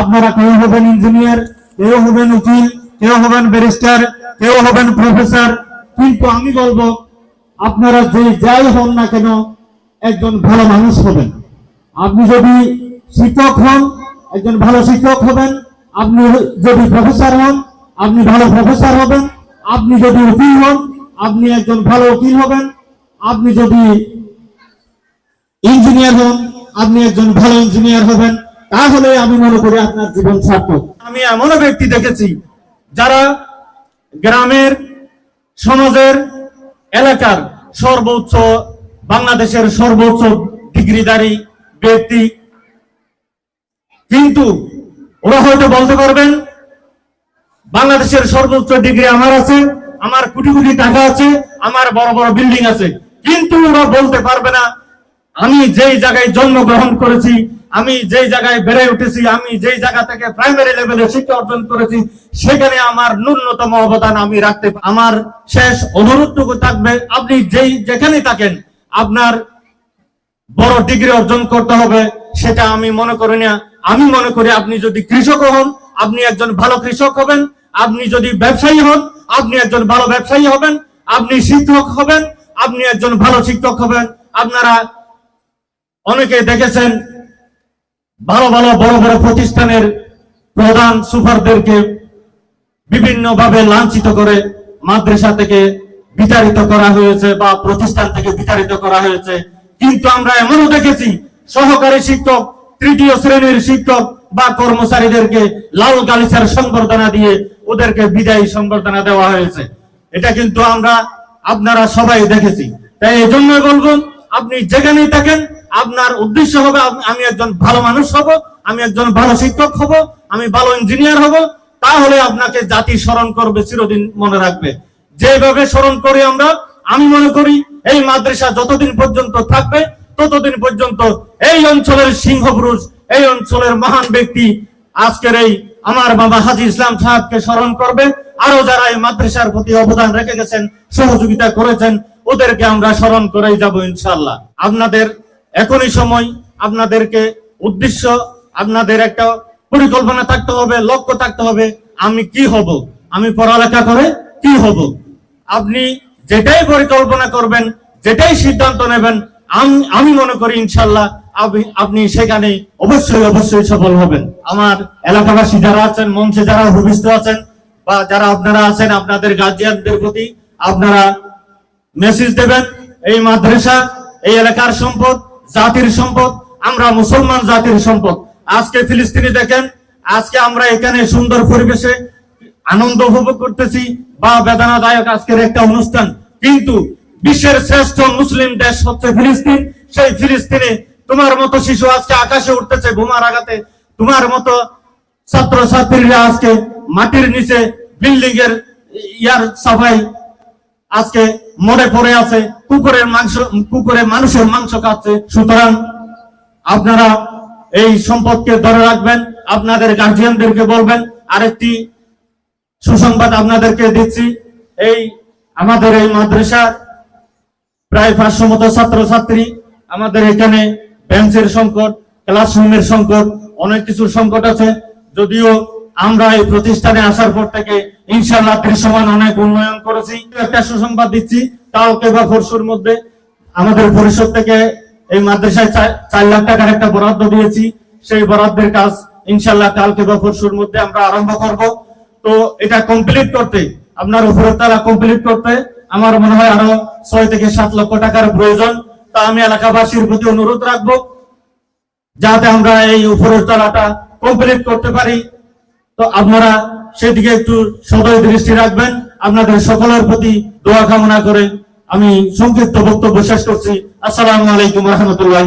আপনারা কেউ হবেন ইঞ্জিনিয়ার কেউ হবেন উকিল, কেউ হবেন ব্যারিস্টার কেউ হবেন প্রফেসর কিন্তু আমি বলব, আপনারা যে যাই হন না কেন, একজন ভালো মানুষ হবেন। আপনি যদি শিক্ষক হন, একজন ভালো শিক্ষক হবেন। আপনি যদি প্রফেসর হন, আপনি ভালো প্রফেসর হবেন। আপনি যদি উকিল হন, আপনি একজন ভালো উকিল হবেন। আপনি যদি ইঞ্জিনিয়ার হন, আপনি একজন ভালো ইঞ্জিনিয়ার হবেন। তাহলে আমি মনে করি আপনার জীবন সার্থক। আমি এমনও ব্যক্তি দেখেছি যারা গ্রামের সমাজের এলাকার সর্বোচ্চ, বাংলাদেশের সর্বোচ্চ ডিগ্রিধারী ব্যক্তি। কিন্তু ওরা হয়তো বলতে পারবেন, বাংলাদেশের সর্বোচ্চ ডিগ্রি আমার আছে, আমার কোটি কোটি টাকা আছে, আমার বড় বড় বিল্ডিং আছে। কিন্তু ওরা বলতে পারবে না, আমি যেই জায়গায় জন্মগ্রহণ করেছি আমি যেই জায়গায় বেড়ে উঠেছি, আমি যেই জায়গা থেকে প্রাইমারি লেভেলে শিক্ষা অর্জন করেছি, সেখানে আমার ন্যূনতম অবদান আমি রাখতে আমার শেষ অনুরোধটুকু থাকবে, আপনি যেই যেখানেই থাকেন, আপনার বড় ডিগ্রি অর্জন করতে হবে, সেটা আমি মনে করি না। আমি মনে করি আপনি যদি কৃষক হন, আপনি একজন ভালো কৃষক হবেন। আপনি যদি ব্যবসায়ী হন, আপনি একজন ভালো ব্যবসায়ী হবেন। আপনি শিক্ষক হবেন, আপনি একজন ভালো শিক্ষক হবেন। আপনারা অনেকে দেখেছেন ভালো ভালো বড় বড় প্রতিষ্ঠানের প্রধান সুপারদেরকে বিভিন্ন ভাবে লাঞ্ছিত করে মাদ্রাসা থেকে বিতাড়িত করা হয়েছে বা প্রতিষ্ঠান থেকে বিতাড়িত করা হয়েছে। কিন্তু আমরা এমনও দেখেছি, সহকারী শিক্ষক, তৃতীয় শ্রেণির শিক্ষক বা কর্মচারীদেরকে লাল গালিচার সংবর্ধনা দিয়ে ওদেরকে বিদায়ী সংবর্ধনা দেওয়া হয়েছে। এটা কিন্তু আমরা, আপনারা সবাই দেখেছি। তাই এই জন্যই বলব, আপনি যেখানেই থাকেন আপনার উদ্দেশ্য হবে আমি একজন ভালো মানুষ হব, আমি একজন ভালো শিক্ষক হব, আমি ভালো ইঞ্জিনিয়ার হব, তাহলে আপনাকে জাতি স্মরণ করবে, চিরদিন মনে রাখবে। যেভাবে স্মরণ করি আমরা, আমি মনে করি এই মাদ্রাসা যতদিন পর্যন্ত থাকবে, ততদিন পর্যন্ত এই অঞ্চলের সিংহ পুরুষ এই অঞ্চলের মহান ব্যক্তি আজকের এই আমার বাবা হাজি ইসলাম সাহেবকে স্মরণ করবে। আরও যারা এই মাদ্রাসার প্রতি অবদান রেখে গেছেন, সহযোগিতা করেছেন, ওদেরকে আমরা স্মরণ করেই যাব ইনশাল্লাহ আপনাদের এখনই সময় আপনাদেরকে উদ্দেশ্য, আপনাদের একটা পরিকল্পনা থাকতে হবে, লক্ষ্য থাকতে হবে, আমি কি হব? আমি পড়ালেখা করে কি হব? আপনি যেটাই পরিকল্পনা করবেন, যেটাই সিদ্ধান্ত নেবেন, আমি আমি মনে করি ইনশাল্লাহ আপনি- সেখানে অবশ্যই অবশ্যই সফল হবেন। আমার এলাকাবাসী যারা আছেন, মঞ্চে যারা ভূমিষ্ঠ আছেন, বা যারা আপনারা আছেন, আপনাদের গার্জিয়ানদের প্রতি আপনারা মেসেজ দেবেন, এই মাদ্রাসা, এই এলাকার সম্পদ জাতির সম্পদ, আমরা মুসলমান জাতির সম্পদ। আজকে ফিলিস্তিনি দেখেন, আজকে আমরা এখানে সুন্দর পরিবেশে আনন্দ উপভোগ করতেছি, বা বেদনাদায়ক আজকের একটা অনুষ্ঠান। কিন্তু বিশ্বের শ্রেষ্ঠ মুসলিম দেশ হচ্ছে ফিলিস্তিন। সেই ফিলিস্তিনে তোমার মতো শিশু আজকে আকাশে উঠতেছে বোমার আঘাতে। তোমার মতো ছাত্র ছাত্রীরা আজকে মাটির নিচে বিল্ডিং এর ইয়ার সাফাই আজকে মরে পড়ে আছে, কুকুরের মাংস কুকুরে মানুষের মাংস খাচ্ছে। সুতরাং আপনারা এই সম্পদকে ধরে রাখবেন, আপনাদের গার্জিয়ানদেরকে বলবেন, আরেকটি সুসংবাদ আপনাদেরকে দিচ্ছি। এই আমাদের এই মাদ্রাসা প্রায় পাঁচশো মতো ছাত্র ছাত্রী আমাদের এখানে বেঞ্চের সংকট ক্লাসরুমের সংকট, অনেক কিছুর সংকট আছে। যদিও আমরা এই প্রতিষ্ঠানে আসার পর থেকে ইনশাল্লাহ দৃশ্যমান অনেক উন্নয়ন করেছি। একটা সুসংবাদ দিচ্ছি, কালকে বা পরশুর মধ্যে আমাদের পরিষদ থেকে এই মাদ্রাসায় চার লাখ টাকার একটা বরাদ্দ দিয়েছি। সেই বরাদ্দের কাজ ইনশাল্লাহ কালকে বা পরশুর মধ্যে আমরা আরম্ভ করব। তো এটা কমপ্লিট করতে, আপনার উপরের তারা কমপ্লিট করতে আমার মনে হয় আরও ছয় থেকে সাত লক্ষ টাকার প্রয়োজন। তা আমি এলাকাবাসীর প্রতি অনুরোধ রাখব, যাতে আমরা এই উপরের তলাটা কমপ্লিট করতে পারি। তো আপনারা সেদিকে একটু সদয় দৃষ্টি রাখবেন। আপনাদের সকলের প্রতি দোয়া কামনা করে আমি সংক্ষিপ্ত বক্তব্য শেষ করছি। আসসালামু আলাইকুম রহমতুল্লাহ